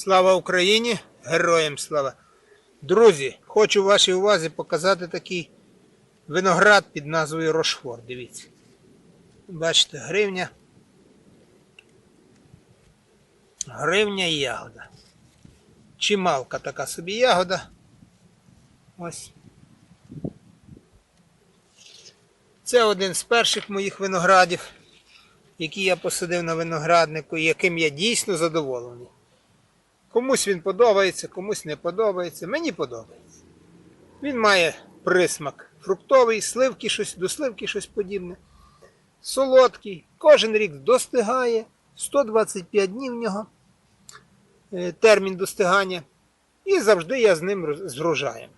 Слава Україні! Героям слава! Друзі, хочу вашій увазі показати такий виноград під назвою Рошфор. Дивіться. Бачите, гривня. Гривня і ягода. Чималка така собі ягода. Ось. Це один з перших моїх виноградів, які я посадив на винограднику, і яким я дійсно задоволений. Комусь він подобається, комусь не подобається. Мені подобається. Він має присмак фруктовий, сливки щось, до сливки щось подібне. Солодкий. Кожен рік достигає. 125 днів в нього е, термін достигання. І завжди я з ним з врожаєм.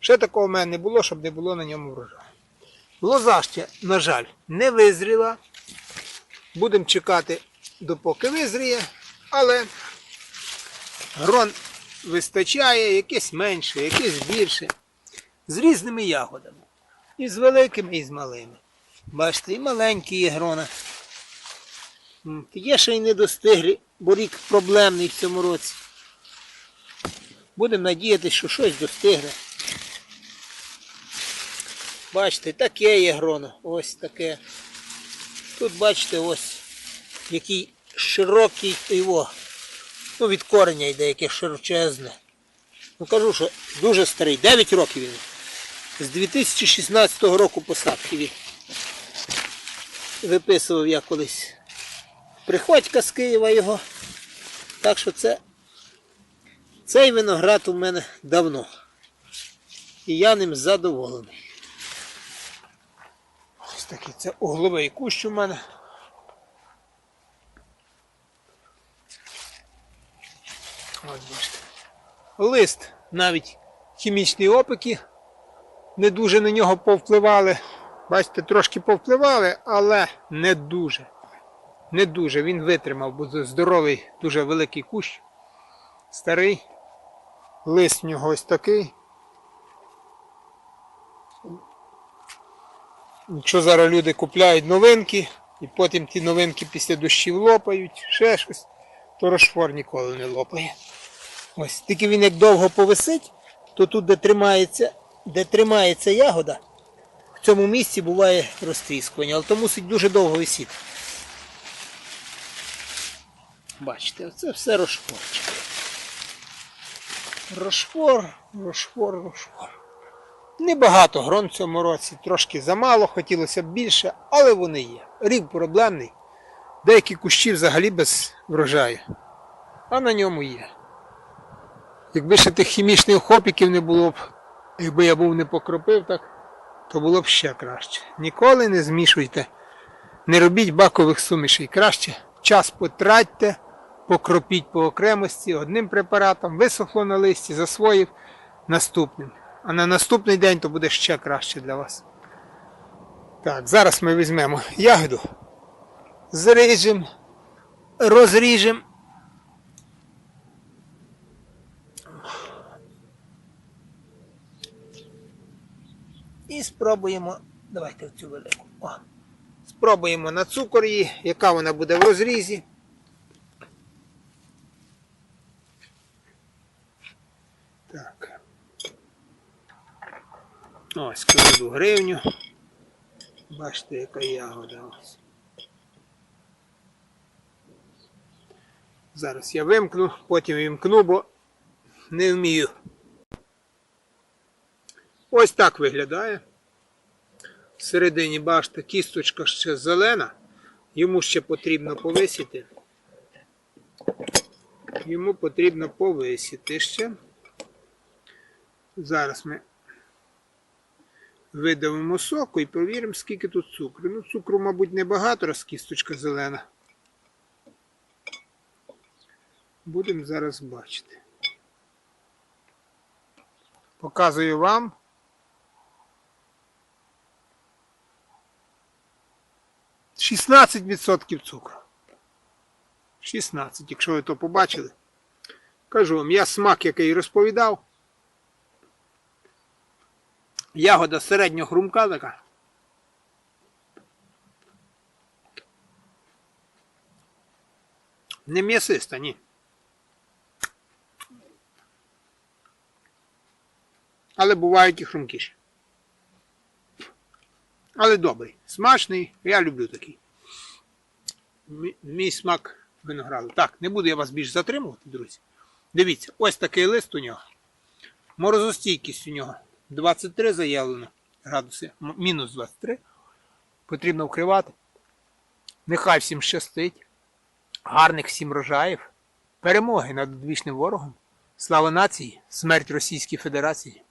Ще такого в мене не було, щоб не було на ньому врожаю. Лоза ще, на жаль, не визріла. Будемо чекати, допоки визріє, але грон вистачає, якесь менше, якесь більше. З різними ягодами. І з великими, і з малими. Бачите, і маленькі є грона. Є ще й недостиглі, бо рік проблемний в цьому році. Будемо надіятися, що щось достигне. Бачите, таке є гроно. Ось таке. Тут бачите, ось який широкий його. Ну, від кореня йде, яке широчезне. Ну кажу, що дуже старий. 9 років він. З 2016 року посадки він. Виписував я колись. Приходька з Києва його. Так що це цей виноград у мене давно. І я ним задоволений. Ось такий це угловий кущ у мене. Ось бачите. Лист навіть хімічні опики не дуже на нього повпливали. Бачите, трошки повпливали, але не дуже. Не дуже. Він витримав, бо здоровий, дуже великий кущ. Старий. Лист в нього ось такий. Якщо зараз люди купляють новинки, і потім ті новинки після дощів лопають, ще щось, то розшфор ніколи не лопає. Ось, тільки він як довго повисить, то тут, де тримається, де тримається ягода, в цьому місці буває розтріскування, але то мусить дуже довго висіти. Бачите, оце все розшфорчик. Рошфор, рошфор, рошфор. Небагато грон в цьому році, трошки замало, хотілося б більше, але вони є. Рік проблемний. Деякі кущі взагалі без врожаю. А на ньому є. Якби ще тих хімічних хопіків не було б, якби я був не покропив так, то було б ще краще. Ніколи не змішуйте, не робіть бакових сумішей. Краще час потратьте, покропіть по окремості одним препаратом, висохло на листі, засвоїв наступним. А на наступний день то буде ще краще для вас. Так, зараз ми візьмемо ягоду, зріжемо, розріжемо. І спробуємо. Давайте в цю велику. О. Спробуємо на цукор її, яка вона буде в розрізі. Так. Ось кладу гривню. Бачите, яка ягода ось. Зараз я вимкну, потім вимкну, бо не вмію. Ось так виглядає. Всередині бачите, кісточка ще зелена. Йому ще потрібно повисіти. Йому потрібно повисіти ще. Зараз ми видавимо соку і провіримо, скільки тут цукру. Ну, цукру, мабуть, небагато, раз кісточка зелена. Будемо зараз бачити. Показую вам. 16% цукру. 16, якщо ви то побачили. Кажу вам, я смак, який розповідав. Ягода середнього хрумка така. Не м'ясиста, ні. Але бувають і хрумкіші. Але добрий, смачний, я люблю такий. Мій смак винограду. Так, не буду я вас більш затримувати, друзі. Дивіться, ось такий лист у нього. Морозостійкість у нього 23 заявлено градуси, мінус 23. Потрібно вкривати. Нехай всім щастить. Гарних всім рожаїв. Перемоги над одвічним ворогом. Слава нації, смерть Російській Федерації.